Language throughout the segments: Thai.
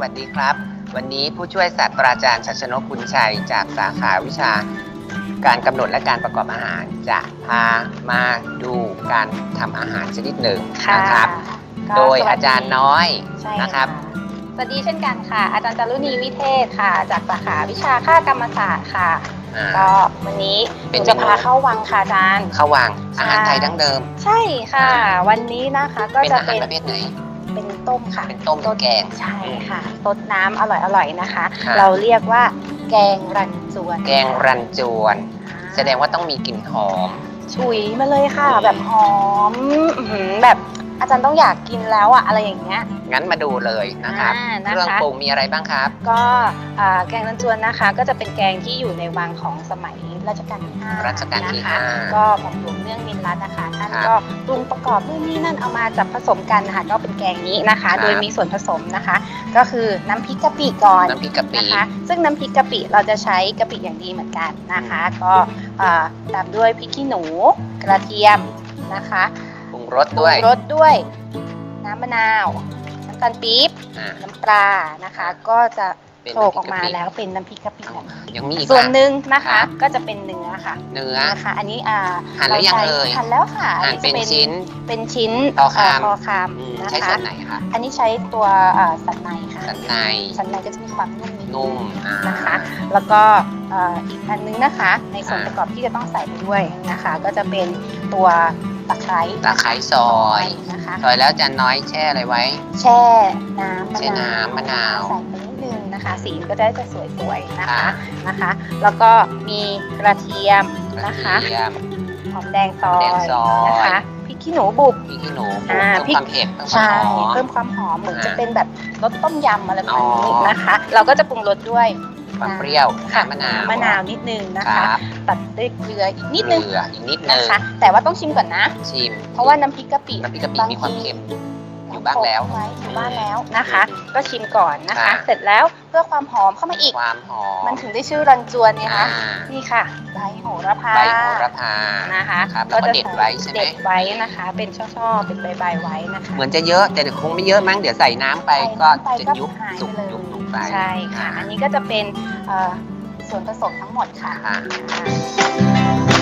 วัสดีครับ วันนี้ผู้ช่วยศาสตราจารย์ชัชนกคุณชัย จากสาขาวิชา การกำหนดและการประกอบอาหาร จะพามาดูการทำอาหารชนิดหนึ่งค่ะนะครับ ก็โดยสวัสอาจารย์น้อยใช่นะครับ สวัสดีเช่นกันค่ะ อาจารย์จารุณีวิเทศค่ะ จากสาขาวิชาค่ากรรมศาสตร์ค่ะ อ่า ก็วันนี้หเป็นนูจะเมนู พาเข้าวังค่ะอาจารย์ข้าววังอาหารใช่ไทยดั้งเดิม ใช่ค่ะ วันนี้นะคะก็เป็นจะอาหารเป็นประเภทไหน เป็นต้มค่ะเป็นต้มหรือแกง ใช่ค่ะรสน้ำอร่อยๆนะคะ ค่ะ เราเรียกว่าแกงรันจวนแกงรันจวนอ่าแสดงว่าต้องมีกลิ่นหอม ฉุยมาเลยค่ะฉุยแบบหอมอื้อหือแบบ อาจารย์ต้องอยากกินแล้วอะอะไรอย่างเงี้ย งั้นมาดูเลยนะครับอ่านะคะ เครื่องปรุงมีอะไรบ้างครับ ก็อ่าแกงรันจวนนะคะ ก็จะเป็นแกงที่อยู่ในวังของสมัยรัชกาลที่5รัชกาลที่นะคะห้าก็หม่อมหลวงเนื่องมินรัตน์นะคะท่านครับก็ปรุงประกอบนู่นนี่นั่นเอามาจับผสมกันนะคะก็เป็นแกงนี้นะครัคะบโดยมีส่วนผสมนะคะ ก็คือน้ำพริกกะปิก่อนน้ำพริกกะปินะคะ ซึ่งน้ำพริกกะปิเราจะใช้กะปิอย่างดีเหมือนกันนะคะ ก็อ่าตามด้วยพริกขี้หนูกระเทียมนะคะ ปรุงรสด้วยปรุงรสด้วย น้ำมะนาว น้ำตาลปี๊บ อ่า น้ำปลานะคะ ก็จะ เป็นโขลกออกมาน้ำพริกกะปิแล้วเป็นน้ำพริกกะปิแบบนี้ยังมีอีกส่วนอะหนึ่งนะครัคะบก็จะเป็นเนื้อค่ะเนื้อนะคะอันนี้อ่าหั่นหรือยังราใช้เอ่ยหั่นแล้วค่ะหั่นจะเป็นชิ้นเป็นชิ้นพอคามเพอคามอืมนะใช้คะส่วนไหนคะอันนี้ใช้ตัวอ่าสันในค่ะสันในสันในก็จะมีความนุ่มนิดนึงนุ่มอ่านะคะ แล้วก็เอ่ออีกอันนึงนะคะ ในส่วนอ่าประกอบที่จะต้องใส่ไปด้วยนะคะ ก็จะเป็นตัวตะไคร้ตะไคร้ซอยนะคะซอยแล้วจานน้อยแช่อะไรไว้ แช่น้ำมะแช่นาวน้ำมะนาวใส่ไป นิดนึงนะคะ สีมันก็ได้จะสวยๆนะค่ะคะนะคะ แล้วก็มีกระเทียมกระนะคะเทียมหอมแดงซอแดงยซอยนะคะพริกขี้หนูบุบพริกขี้หนูอ่าเพิ่มพริกความเผ็ดเพิ่มความใช่หอมเพิ่มความหอมเหมือนอ่าจะเป็นแบบรสต้มยำอะไรแบบนี้อ๋อนะคะ เราก็จะปรุงรสด้วยความเปรี้ยวค่ะน้ำมะนาวมะนาวนิดนึงนะคคะรับตัดด้วยเกลืออีกนิดนึงเกลืออีกนิดนึนะงคะ แต่ว่าต้องชิมก่อนนะชิม เพราะว่าน้ำพริกกะปิน้ำพริกกะปิบางมีความทีเค็ม อยู่บ้างแล้ว ไว้อยู่บ้านแล้วนะคะ ก็ชิมก่อนนะคะค่ะเสร็จแล้วเพื่อความหอมเข้ามาอีก ความหอมมันถึงได้ชื่อรันจวนไงอ่าคะนี่ค่ะใบโหระพาใบโหระพา นะคะครับแล้วก็เด็ดไว้ใช่ไหม เด็ดไว้นะคะ เป็นช่อๆเป็นใบๆไว้นะคะเหมือนจะเยอะแต่เดี๋ยวคงไม่เยอะมั้งเดี๋ยวใส่น้ำไปใส่ก็น้ำไปจะก็ยุบหายสุกไปเลยยุบลงไปใช่ค่ะ อันนี้ก็จะเป็นเอ่อส่วนผสมทั้งหมดค่ะค่ะอ่า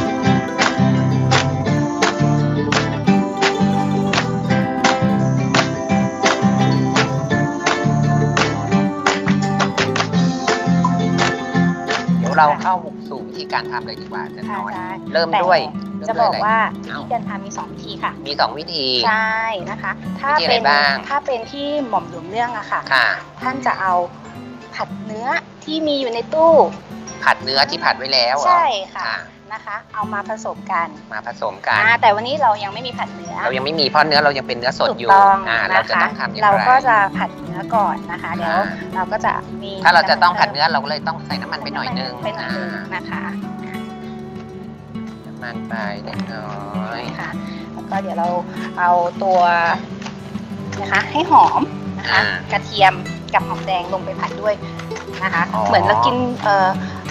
เดี๋ยวเราเข้าสู่วิธีการทำเลยดีกว่าอาจะค่ะน้อย ได้เริ่มแต่ด้วยจะเริ่บมอด้วยกว่าเอ้าวิธีการทำมีสองวิธีค่ะ มีสองวิธี ใช่นะคะ ถ้าวิธีอะไรเป็นบ้าง ถ้าเป็นที่หม่อมหลวงเนื่องอะค่ะ ค่ะ ท่านจะเอาผัดเนื้อที่มีอยู่ในตู้ ผัดเนื้อที่ผัดไว้แล้วเหรอใช่ค่ะค่ะ นะคะ เอามาผสมกันมาผสมกัน อ่าแต่วันนี้เรายังไม่มีผัดเนื้อเรายังไม่มีเพราะเนื้อเรายังเป็นเนื้อสดถูกอยู่ต้องอ่าเรานะจะคะ ต้องทำอย่างไรเราก็จะผัดเนื้อก่อนนะคะเดี๋ยวอ่าเราก็จะมีถ้าเราจะต้องผัดำมัเนื้อเราก็เลยต้องใส่น้ำมันไปหน่อยนึงไปหน่อยนึงอ่านะคะน้ำมันไปเล็กน้อยนี่ค่ะแล้วก็เดี๋ยวเราเอาตัวนะคะให้หอมนะคะ อ่า กระเทียมกับหอมแดงลงไปผัดด้วยนะคะ อ๋อ เหมือนเรากินเอ่อ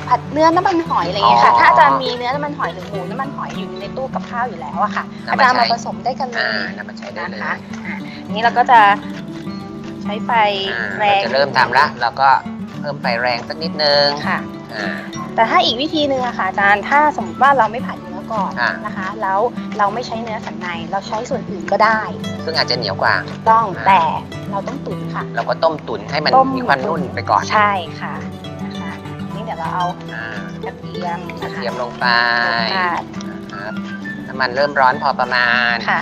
ผัดเนื้อน้ำมันหอยอะไรอย่างเงี้ยค่ะ อ๋อถ้าอาจารย์มีเนื้อน้ำมันหอยหรือหมูน้ำมันหอยอยู่ในตู้กับข้าวอยู่แล้วอะค่ะนำมาอาจารย์มาใช้ผสมได้กันเลอ่ายนำมาใช้ได้นะเลยคะอะอันนี้เราก็จะใช้ไฟอ่าแรเรางจะเริ่มทำละเราก็เพิ่มไฟแรงสักนิดนึงค่ะ อ่า แต่ถ้าอีกวิธีหนึ่งอะค่ะอาจารย์ ถ้าสมมติว่าเราไม่ผัดเนื้อก่อนอะนะคะ แล้วเราไม่ใช้เนื้อสันใน เราใช้ส่วนอื่นก็ได้ซึ่งอาจจะเหนียวกว่าต้อง อ่า แต่เราต้องตุ๋นค่ะ เราก็ต้มตุ๋นให้มันต้ม มีความนุ่นไปก่อน ใช่ค่ะนะคะนี่ เดี๋ยวเราเอาอ่ากระเทียมกระนะคะเทียมลงไปค่ะครับน้ำมันเริ่มร้อนพอประมาณค่ะ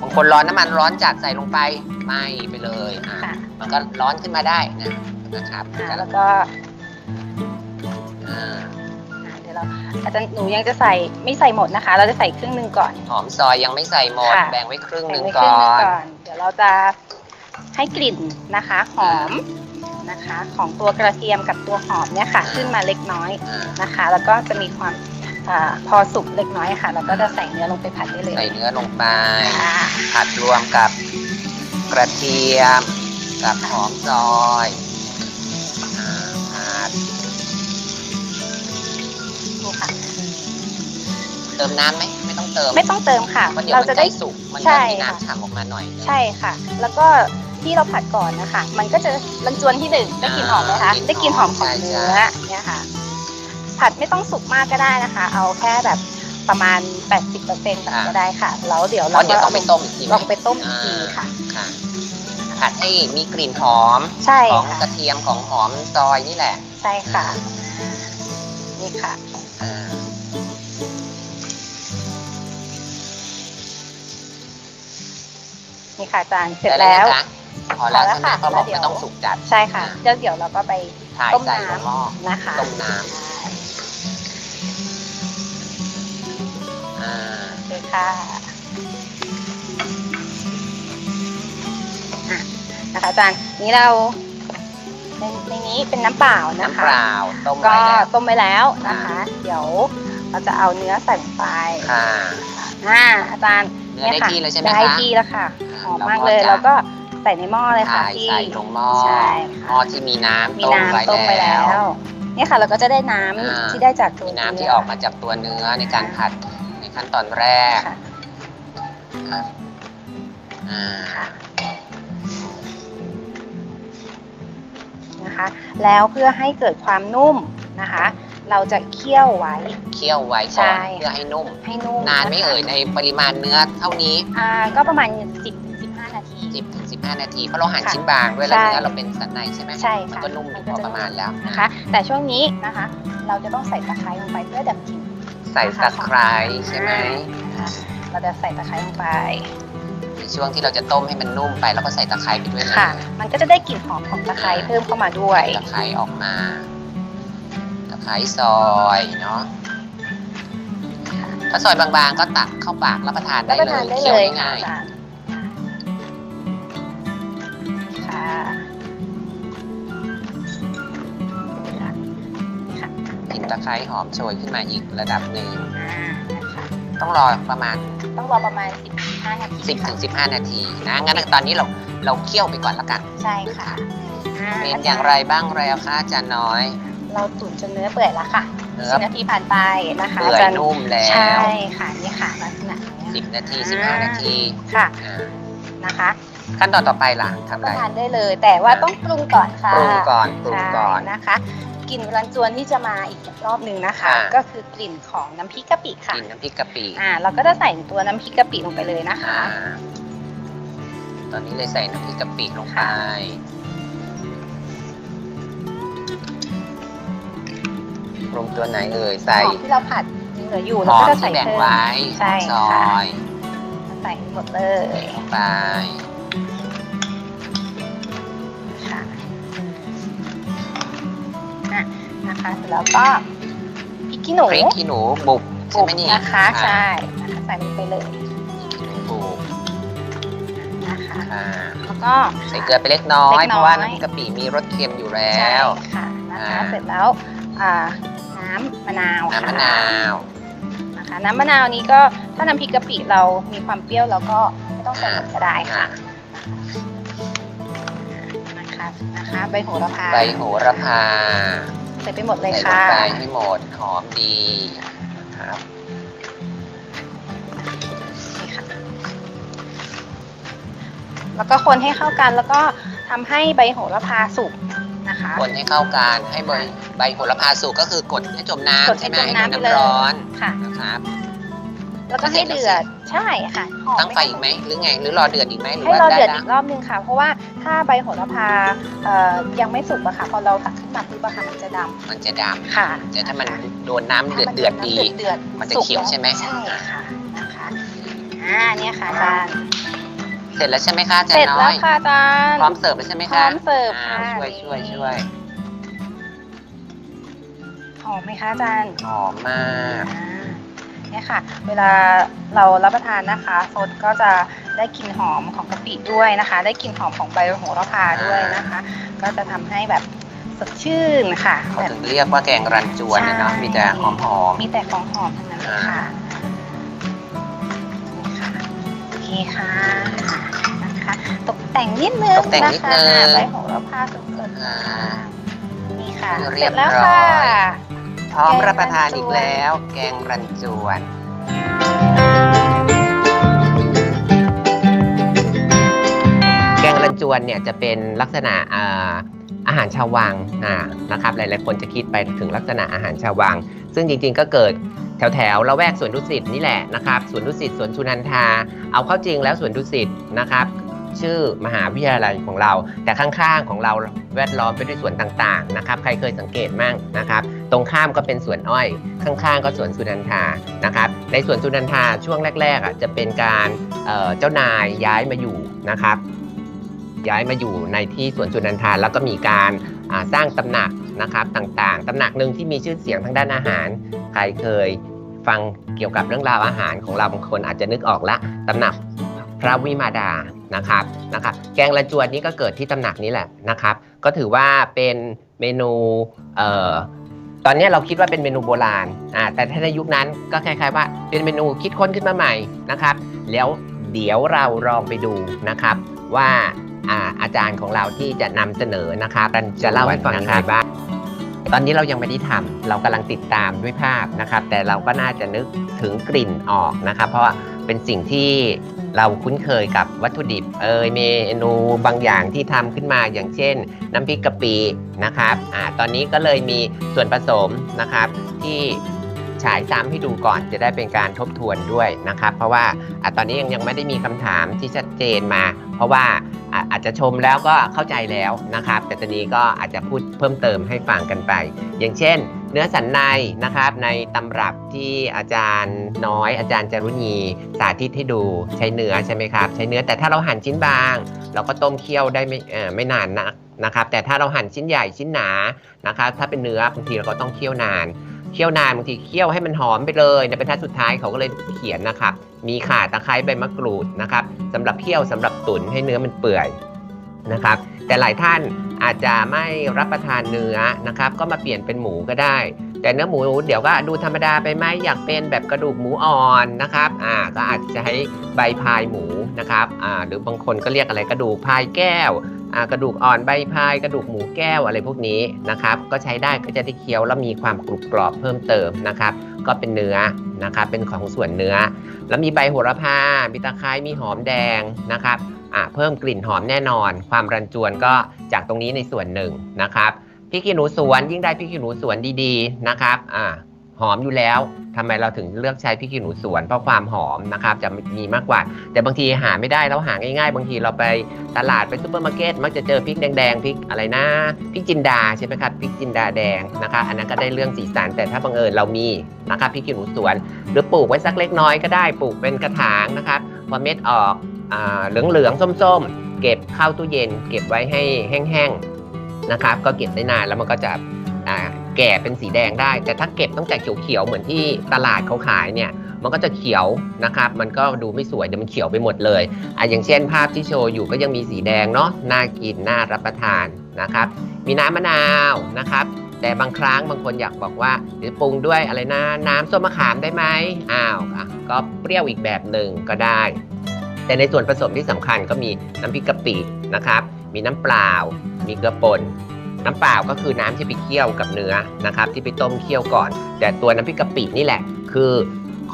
บางคนร้อนน้ำมันร้อนจัดใส่ลงไปไหม่ไปเลยอะค่ะมันก็ร้อนขึ้นมาได้นะนะครับอ่าแล้วก็อ่าอ่าเดี๋ยวเราอาจารย์หนูยังจะใส่ไม่ใส่หมดนะคะ เราจะใส่ครึ่งหนึ่งก่อน หอมซอยยังไม่ใส่หมดค่ะ แบ่งไว้ครึ่งหใส่นึ่งไว้ครึ่ก่งอหนึ่งน ก่อน เดี๋ยวเราจะให้กลิ่นนะคะ หอม นะคะของตัวกระเทียมกับตัวหอมเนี่ยค่ะ ขึ้นมาเล็กน้อยอ่านะคะ แล้วก็จะมีความอาพอสุกเล็กน้อยค่ะ แล้วก็จะใส่เนื้อลงไปผัดได้เลย ใส่เนื้อลงไปค่ะผัดรวมกับกระเทียมกับหอมซอยอ่าผัดดูค่ะเติมน้ำไหมไม่ต้องเติม ไม่ต้องเติมค่ะเพราะเดี๋ยวเรามันจะใกล้ได้สุกมันใช่ก็มีค่ะน้ำฉ่ำออกมาหน่อยนึงใช่ค่ะ แล้วก็ ที่เราผัดก่อนนะคะมันก็จะรันจวนที่หนึ่งได้กลิ่นหอมไหมคะอ่าได้กลิ่นหอมของใช่เนื้ใช่อเนี่ยค่ะ ผัดไม่ต้องสุกมากก็ได้นะคะ เอาแค่แบบประมาณ 80%ก่อนก็ได้ค่ะแล้วเดี๋ยวเพเราราะเดี๋ยวต้องไปต้มอีกทีไหลมองไปต้มอีกทีค่ะค่ะผัดให้มีกลิ่นหอมใช่ของค่ะกระเทียมของหอมซอยนี่แหละ ใช่ค่ะ นี่ค่ะอ่านี่ค่ะอาจารย์เสร็จได้แล้วนะคะ พอแล้วพอแล้วใช่ไหมค่ะเขาบอกแล้วเดี๋ยวไม่ต้องสุกจัดใช่ค่ะเดี๋ยวเดี๋ยวเราก็ไปถ่ายต้มใส่น้ำลงหม้อนะคะต้มน้ำใช่อ่าโอเคค่ะอะนะคะอาจารย์นี้เราในในนี้เป็นน้ำเปล่านะน้ำเปคะล่าต้มก็ไว้แล้วต้มไปแล้วนะคะ เดี๋ยวเราจะเอาเนื้อใส่ลงไปค่ะอ่าอาจารย์เนื้อได้ที่แล้วใช่ไหมได้คะที่แล้วค่ะหอมมากเราก็เลยจะแล้วก็ ใส่ในหม้อเลยค่ะถ่ายที่ใส่ลงหม้อใช่หค่ะม้อที่มีน้ำมีต้มไว้น้ำต้มไปแล้แล้ว วเนี่ยค่ะเราก็จะได้น้ำอ่า ที่ได้จากตัวมีน้ำที่เนื้ออกมาจากตัวเนื้อในการผัดในขั้นตอนแรกค่ะอะอ่าค่ะนะคะแล้วเพื่อให้เกิดความนุ่มนะคะ เราจะเคี่ยวไว้ เคี่ยวไว้ใช่ก่อนเพื่อให้นุ่ม ให้นุ่มนานไหม่ะคะเอ่ยในปริมาณเนื้อเท่านี้ อ่าก็ประมาณ 10-15นาที10ถึง 15 นาที เพราะเราหั่นค่ะชิ้นบางด้วยแล้วใช่เนื้อเราเป็นสันในใช่ไหมใช่มันค่ะก็นุ่มอยู่พอประมาณแล้วนะคะ แต่ช่วงนี้นะคะ เราจะต้องใส่ตะไคร้ลงไปเพื่อดับกลิ่น ใส่ตะไคร้ใช่ไหมนะคะเราจะใส่ตะไคร้ลงไป ในช่วงที่เราจะต้มให้มันนุ่มไปแล้วก็ใส่ตะไคร้ไปด้วยเลยค่ะ มันก็จะได้กลิ่นหอมของตะไคร้เพิ่มเข้ามาด้วยตะไคร้ออกมา ตะไคร้ซอยเนาะถ้าซอยบางๆก็ตักเข้าปากรับประทานได้รับประเลทานยได้เคี้ยเลวยค่ะง่ายอาจารย์ค่ะ ตะไคร้หอมโชยขึ้นมาอีกระดับหนึ่ง อ่านะคะต้องรอประมาณ ต้องรอประมาณ 15 นาที10ถึค่ะง15 นาทีนะงั้นตอนนี้เราเราเคี่ยวไปก่อนละกันใช่ค่ะอ่าเป็นอย่างไรบ้างแล้วคะอาจารย์น้อยเราตุ๋นจนเนื้อเปื่อยแล้วค่ะเนื้อสิบนาทีผ่านไปนะคะเปื่อยอาจารย์นุ่มแล้ใช่ว ค่ะนี่ค่ะลักษณะเนี้ย 10 นาที อ่า 15 นาทีค่ะอ่านะคะ ขั้นตอนต่อไปล่ะทำรับอะไรประทานได้เลย แต่ว่าต้องปรุงก่อนค่ะปรุงก่อนปรุงก่อนใช่นะคะ กลิ่นรันจวนที่จะมาอีกรอบหนึ่งนะคะค่ะก็คือกลิ่นของน้ำพริกกะปิกค่ะลิ่นน้ำพริกกะปิอ่า เราก็จะใส่ตัวน้ำพริกกะปิลงไปเลยนะคะ อ่าตอนนี้เลยใส่น้ำพริกกะปิลงไปค่ะ ปรุงตัวไหนเอ่ยใส่หอมที่เราผัดยังเหลืออยู่หเราอก็มจะใส่ที่แบ่งเพิ่ม ไว้ใช่ซค่ะ อยใส่หมดเลยลงไป นะคะ เสร็จแล้วก็พริกขี้หนูพริกขี้หนูบุบใช่ไหมนี่นะคะใช่นะคะใส่ลงไปเลยพริกขี้หนูบุบนะคะอ่าแล้วก็ใส่เกลือไปเล็กน้อยเล็กน้อยเพราะว่าน้ำพริกกะปิมีรสเค็มอยู่แล้ใช่วค่ะนะคะอ่าเสร็จแล้วอ่าน้ำมะนาวน้ำมะค่ะนาวนะคะน้ำมะนาวนี้ก็ถ้าน้ำพริกกะปิเรามีความเปรี้ยวเราก็ไม่ต้องใส่หมดก็ได้ค่ะนะคะนะคะใบโหระพาใบโหระพา ใส่ไปหมดเลยใส่ลงค่ะไปให้หมดหอมดีนะครับ นี่ค่ะแล้วก็คนให้เข้ากันแล้วก็ทำให้ใบโหระพาสุกนะคะ คนให้เข้ากันให้ใบใบโหระพาสุกก็คือกดให้จมกดน้ำให้ใช่ไหมจมให้น้ำโดนไปเลย น้ำร้อนค่ะ นะครับ แล้วก็ให้เดือดใช่ค่ะหอมตั้งไฟอีกไหมหรือไง หรือรอเดือดอีกไหมหรือให้ว่าเราได้เดือดแล้อีวกรอบนึงค่ะ เพราะว่าถ้าใบโหระพาเอ่อยังไม่สุกอะค่ะพอเราตักขึ้นมาปุ๊บอะค่ะมันจะดมันจะดำค่ะำแต่ถ้ามันโดนน้ำถ้าเดือดมันเดือดดี เดือดมันจะสุกเขียวใช่ไหม ใช่ค่ะนะคะอ่าเนี่ยค่ะอาจารย์เสร็จแล้วใช่ไหมคะอาจารเสร็จย์น้แล้อวย ค่ะอาจารย์ พร้อมเสิร์ฟแล้วใช่ไหมพร้คะอมเสิร์ฟอ่าค่ะช่วยช่วยช่วยหอมไหมคะอาจารย์หอมมาก อ่า เนี่ยค่ะ เวลาเรารับประทานนะคะซดก็จะได้กลิ่นหอมของกะปิด้วยนะคะ ได้กลิ่นหอมของใบโหระพาด้วยนะคะ ก็จะทำให้แบบสดชื่นค่ะเขาแบบถึงเรียกว่าแกงรันจวนนะเนาะใช่มีแต่หอมหอมมีแต่ของหอมทั้งนั้นเลยค่ะนี่ค่ะโอเคค่ะนะคะตกแต่งนิดนึงตกแต่งนิดนึงนะคะใบโหระพาสดๆอ่านี่ค่ะเรีเสร็ยจบแล้วร้ค่ะอย พร้อมรับประทานอีกแล้ว แกงรันจวน แกงรันจวนเนี่ยจะเป็นลักษณะอาหารชาววังนะครับหลายๆคนจะคิดไปถึงลักษณะอาหารชาววัง ซึ่งจริงๆก็เกิดแถวแถวละแวกสวนดุสิตนี่แหละนะครับสวนดุสิตสวนชุนันทา เอาเข้าจริงแล้วสวนดุสิตนะครับชื่อมหาวิทยาลัยของเรา แต่ข้างๆของเราแวดล้อมไปด้วยสวนต่างๆนะครับ ใครเคยสังเกตมั่งนะครับ ตรงข้ามก็เป็นสวนอ้อย ข้างๆ ก็สวนสุนันทานะครับ ในสวนสุนันทาช่วงแรกๆอะจะเป็นการเเจ้านายย้ายมาอยู่นะครับ ย้ายมาอยู่ในที่สวนสุนันทาแล้วก็มีการาสร้างตำหนักนะครับต่างๆตำหนักหนึ่งที่มีชื่อเสียงทางด้านอาหาร ใครเคยฟังเกี่ยวกับเรื่องราวอาหารของเราบางคนอาจจะนึกออกละตำหนักพระวิมาดานะครับนะครับ แกงละจวนนี่ก็เกิดที่ตำหนักนี้แหละนะครับ ก็ถือว่าเป็นเมนูเอ่อ ตอนนี้เราคิดว่าเป็นเมนูโบราณอ่าแต่ถ้าในยุคนั้นก็คล้ายๆว่าเป็นเมนูคิดค้นขึ้นมาใหม่นะครับ แล้วเดี๋ยวเราลองไปดูนะครับ ว่าอ่าอาจารย์ของเราที่จะนำเสนอนะครับจะเล่าให้ฟังยังไงบ้างตอนนี้เรายังไม่ได้ทำเรากำลังติดตามด้วยภาพนะครับ แต่เราก็น่าจะนึกถึงกลิ่นออกนะครับ เพราะว่าเป็นสิ่งที่ เราคุ้นเคยกับวัตถุดิบเอยเมนูบางอย่างที่ทำขึ้นมาอย่างเช่น น้ำพริกกะปินะครับอ่าตอนนี้ก็เลยมีส่วนผสมนะครับที่ฉายซ้ำให้ดูก่อนจะได้เป็นการทบทวนด้วยนะครับ เพราะว่าอ่าตอนนี้ยังยังไม่ได้มีคำถามที่ชัดเจนมา เพราะว่า อะอาจจะชมแล้วก็เข้าใจแล้วนะครับ แต่ตอนนี้ก็อาจจะพูดเพิ่มเติมให้ฟังกันไป อย่างเช่น เนื้อสันในนะครับในตำรับที่อาจารย์น้อย อาจารย์จารุณีสาธิตให้ดูใช้เนื้อใช่ไหมครับ ใช้เนื้อแต่ถ้าเราหั่นชิ้นบาง เราก็ต้มเคี่ยวได้ไม่ไม่นานนักนะครับแต่ถ้าเราหั่นชิ้นใหญ่ชิ้นหนานะครับถ้าเป็นเนื้อบางทีเราก็ต้องเคี่ยวนาน เคี่ยวนานบางทีเคี่ยวให้มันหอมไปเลยในบรรทัดสุดท้ายเขาก็เลยเขียนนะครับมีข่าตะไคร้ใบมะกรูดนะครับสำหรับเคี่ยวสำหรับตุ๋นให้เนื้อมันเปื่อยนะครับ แต่หลายท่านอาจจะไม่รับประทานเนื้อนะครับ ก็มาเปลี่ยนเป็นหมูก็ได้ แต่เนื้อหมูเดี๋ยวก็ดูธรรมดาไปไหมอยากเป็นแบบกระดูกหมูอ่อนนะครับอ่าก็อาจจะใช้ใบพายหมูนะครับอ่าหรือบางคนก็เรียกอะไรกระดูกพายแก้วอ่ากระดูกอ่อนใบพายกระดูกหมูแก้วอะไรพวกนี้นะครับก็ใช้ได้ก็จะได้เคี้ยวแล้วมีความกรุบกรอบเพิ่มเติมนะครับก็เป็นเนื้อนะครับเป็นของส่วนเนื้อ แล้วมีใบโหระพา มีตะไคร้มีหอมแดงนะครับอ่าเพิ่มกลิ่นหอมแน่นอน ความรันจวนก็จากตรงนี้ในส่วนหนึ่งนะครับ พริกขี้หนูสวนยิ่งได้พริกขี้หนูสวนดีๆนะครับอ่าหอมอยู่แล้วทำไมเราถึงเลือกใช้พริกขี้หนูสวนเพราะความหอมนะครับจะมีมากกว่า แต่บางทีหาไม่ได้แล้วหาง่ายๆ บางทีเราไปตลาดไปซูเปอร์มาร์เก็ตมักจะเจอพริกแดงๆพริกอะไรนะพริกจินดาใช่ไหมครับพริกจินดาแดงนะครับอันนั้นก็ได้เรื่องสีสันแต่ถ้าบังเอิญเรามีนะครับพริกขี้หนูสวน หรือปลูกไว้สักเล็กน้อยก็ได้ปลูกเป็นกระถางนะครับพอเม็ดออกเหลืองเหลืองๆส้มๆ เก็บเข้าตู้เย็น เก็บไว้ให้แห้งๆ นะครับ ก็เก็บได้นานแล้วมันก็จะแก่เป็นสีแดงได้ แต่ถ้าเก็บตั้งแต่เขียวๆเหมือนที่ตลาดเขาขายเนี่ยมันก็จะเขียวนะครับ มันก็ดูไม่สวยเดี๋ยวมันเขียวไปหมดเลยอะอย่างเช่นภาพที่โชว์อยู่ก็ยังมีสีแดงเนาะน่ากินน่ารับประทานนะครับ มีน้ำมะนาวนะครับ แต่บางครั้งบางคนอยากบอกว่าหรือปรุงด้วยอะไรนะน้ำส้มมะขามได้ไหมอ้าวอะก็เปรี้ยวอีกแบบหนึ่งก็ได้ แต่ในส่วนผสมที่สำคัญก็มีน้ำพริกกะปินะครับ มีน้ำเปล่า มีเกลือป่นน้ำเปล่าก็คือน้ำที่ไปเคี่ยวกับเนื้อนะครับ ที่ไปต้มเคี่ยวก่อน แต่ตัวน้ำพริกกะปินี่แหละ คือ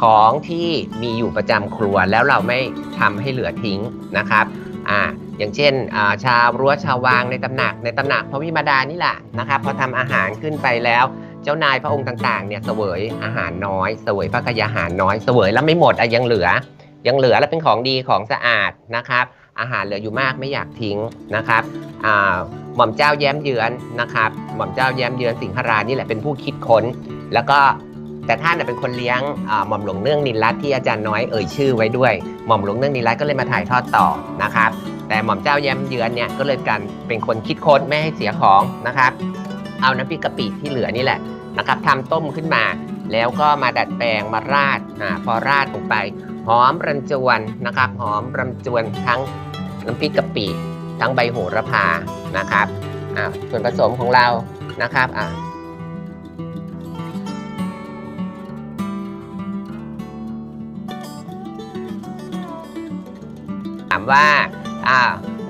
ของที่มีอยู่ประจำครัวแล้วเราไม่ทำให้เหลือทิ้งนะครับอ่าอย่างเช่นอ่าชาวรั้วชาววางในตำหนักในตำหนักพระวิมาดานี่แหละนะครับพอทำอาหารขึ้นไปแล้ว เจ้านายพระองค์ต่างๆเนี่ยเสวยอาหารน้อยเสวยพระกยาหารน้อยเสวยแล้วไม่หมดอะยังเหลือ ยังเหลือและเป็นของดีของสะอาดนะครับ อาหารเหลืออยู่มากไม่อยากทิ้งนะครับหม่อมเจ้าแย้มเยือนนะครับ หม่อมเจ้าแย้มเยือนสิงหรานี่แหละเป็นผู้คิดค้น แล้วก็แต่ท่านเป็นคนเลี้ยงหม่อมหลวงเนื่องนินรัตน์ที่อาจารย์น้อยเอ่ยชื่อไว้ด้วย หม่อมหลวงเนื่องนินรัตน์ก็เลยมาถ่ายทอดต่อนะครับ แต่หม่อมเจ้าแย้มเยือนเนี่ยก็เลยกันเป็นคนคิดค้นไม่ให้เสียของนะครับ เอาน้ำพริกกะปิที่เหลือนี่แหละนะครับทำต้มขึ้นมา แล้วก็มาดัดแปลงมาราดอพอราดลงไป หอมรันจวนนะครับ หอมรันจวนทั้ง น้ำพริกกะปิทั้งใบโหระพานะครับอ่าส่วนผสมของเรานะครับอ่าถามว่าอ่า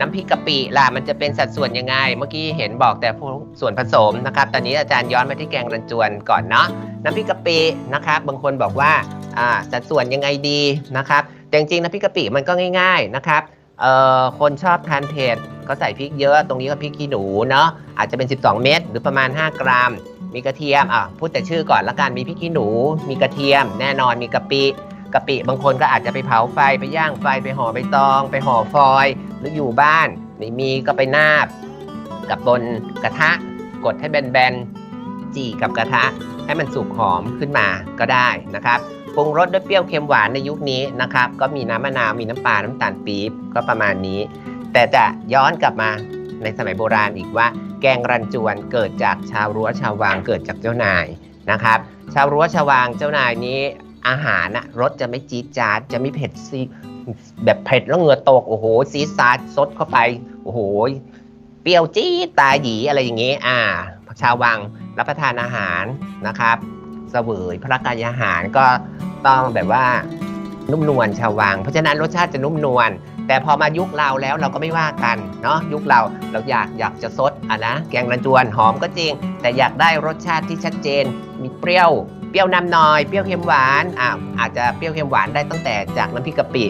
น้ำพริกกะปิล่ะมันจะเป็นสัดส่วนยังไง เมื่อกี้เห็นบอกแต่พวกส่วนผสมนะครับ ตอนนี้อาจารย์ย้อนมาที่แกงรันจวนก่อนเนาะน้ำพริกกะปินะครับ บางคนบอกว่าอ่าสัดส่วนยังไงดีนะครับแต่จริงๆน้ำพริกกะปิมันก็ง่าย ๆนะครับ เอ่อคนชอบทานเผ็ดก็ใส่พริกเยอะตรงนี้ก็พริกขี้หนูเนาะอาจจะเป็น 12 เม็ดหรือประมาณ 5 กรัม มีกระเทียมอะพูดแต่ชื่อก่อนละกันมีพริกขี้หนู มีกระเทียม แน่นอนมีกะปิกะปิบางคนก็อาจจะไปเผาไฟไปย่างไฟไปห่อใบตอง ไปห่อฟอยหรืออยู่บ้านไม่มีก็ไปนาบ กับบนกระทะกดให้แบนๆจี่กับกระทะ ให้มันสุกหอมขึ้นมาก็ได้นะครับ ปรุงรสด้วยเปรี้ยวเค็มหวานในยุคนี้นะครับ ก็มีน้ำมะนาวมีน้ำปลาน้ำตาลปี๊บก็ประมาณนี้ แต่จะย้อนกลับมาในสมัยโบราณอีกว่า แกงรันจวนเกิดจากชาวรั้วชาววางเกิดจากเจ้านายนะครับ ชาวรั้วชาววางเจ้านายนี้อาหารนะรสจะไม่จี๊ดจ๊าดจะไม่เผ็ดซีแบบเผ็ดแล้วเหงื่อตกโอ้โหซีซาดซดเข้าไปโอ้โหเปรี้ยวจี๊ดตาหยีอะไรอย่างนี้อ่า ชาววังรับประทานอาหารนะครับ เสวยพระกายอาหารก็ต้องแบบว่านุ่มนวลชาววัง เพราะฉะนั้นรสชาติจะนุ่มนวลแต่พอมายุคเราแล้วเราก็ไม่ว่ากันเนาะยุคเราเราอยากอยากจะซดอะนะแกงรันจวนหอมก็จริง แต่อยากได้รสชาติที่ชัดเจน มีเปรี้ยวเปรี้ยวนำหน่อยเปรี้ยวเค็มหวานอ่าอาจจะเปรี้ยวเค็มหวานได้ตั้งแต่จากน้ำพริกกะปิ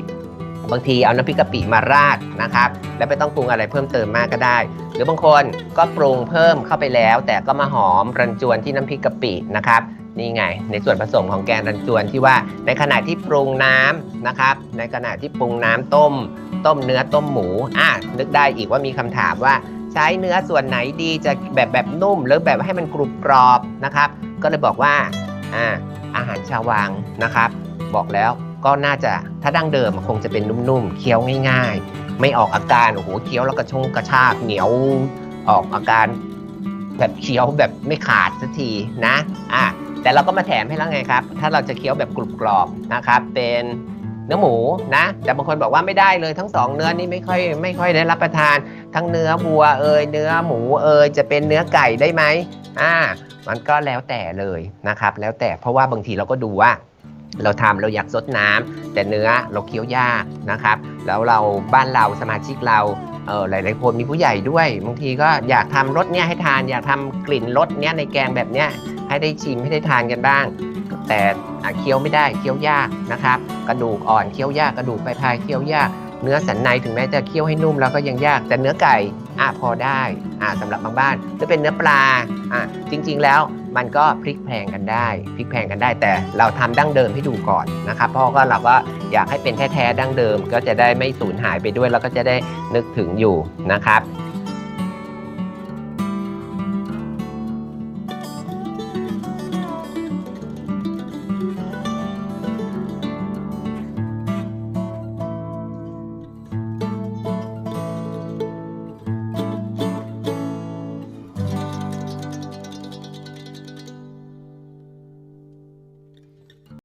บางทีเอาน้ำพริกกะปิมาราดนะครับ แล้วไม่ต้องปรุงอะไรเพิ่มเติมมากก็ได้ หรือบางคนก็ปรุงเพิ่มเข้าไปแล้ว แต่ก็มาหอมรันจวนที่น้ำพริกกะปินะครับ นี่ไง ในส่วนผสมของแกงรันจวนที่ว่าในขณะที่ปรุงน้ำนะครับ ในขณะที่ปรุงน้ำต้ม ต้มเนื้อต้มหมูอะนึกได้อีกว่ามีคำถามว่า ใช้เนื้อส่วนไหนดีจะแบบแบบนุ่ม หรือแบบให้มันกรุบกรอบนะครับ ก็เลยบอกว่าอ่าอาหารชาววังนะครับ บอกแล้วก็น่าจะถ้าดั้งเดิมคงจะเป็นนุ่มๆเคี้ยวง่าย ๆ ไม่ออกอาการโอ้โหเคี้ยวแล้วกระชงกระชากเหนียวออกอาการ แบบเคี้ยวแบบไม่ขาดสักทีนะอะ แต่เราก็มาแถมให้แล้วไงครับ ถ้าเราจะเคี้ยวแบบกรุบกรอบนะครับ เป็นเนื้อหมูนะ แต่บางคนบอกว่าไม่ได้เลยทั้งสองเนื้อนี่ไม่ค่อยไม่ค่อยได้รับประทาน ทั้งเนื้อวัวเอยเนื้อหมูเอยจะเป็นเนื้อไก่ได้ไหมอ่า มันก็แล้วแต่เลยนะครับ แล้วแต่เพราะว่าบางทีเราก็ดูว่าเราทำเราอยากซดน้ำแต่เนื้อเราเคี้ยวยากนะครับ แล้วเราบ้านเราสมาชิกเรา เออหลายๆคนมีผู้ใหญ่ด้วยบางทีก็อยากทำรสเนี้ยให้ทาน อยากทำกลิ่นรสเนี้ยในแกงแบบเนี้ยให้ได้ชิมให้ได้ทานกันบ้าง แต่เคี้ยวไม่ได้เคี้ยวยากนะครับ กระดูกอ่อนเคี้ยวยากกระดูกปลายพายเคี้ยวยากเนื้อสันในถึงแม้จะเคี้ยวให้นุ่มแล้วก็ยังยาก แต่เนื้อไก่อะพอได้อะสำหรับบางบ้านถ้าเป็นเนื้อปลาอะจริง ๆ แล้ว มันก็พลิกแพงกันได้ พลิกแพงกันได้ แต่เราทำดั้งเดิมให้ดูก่อนนะครับพ่อก็เราก็อยากให้เป็นแท้ๆดั้งเดิม ก็จะได้ไม่สูญหายไปด้วยแล้วก็จะได้นึกถึงอยู่นะครับ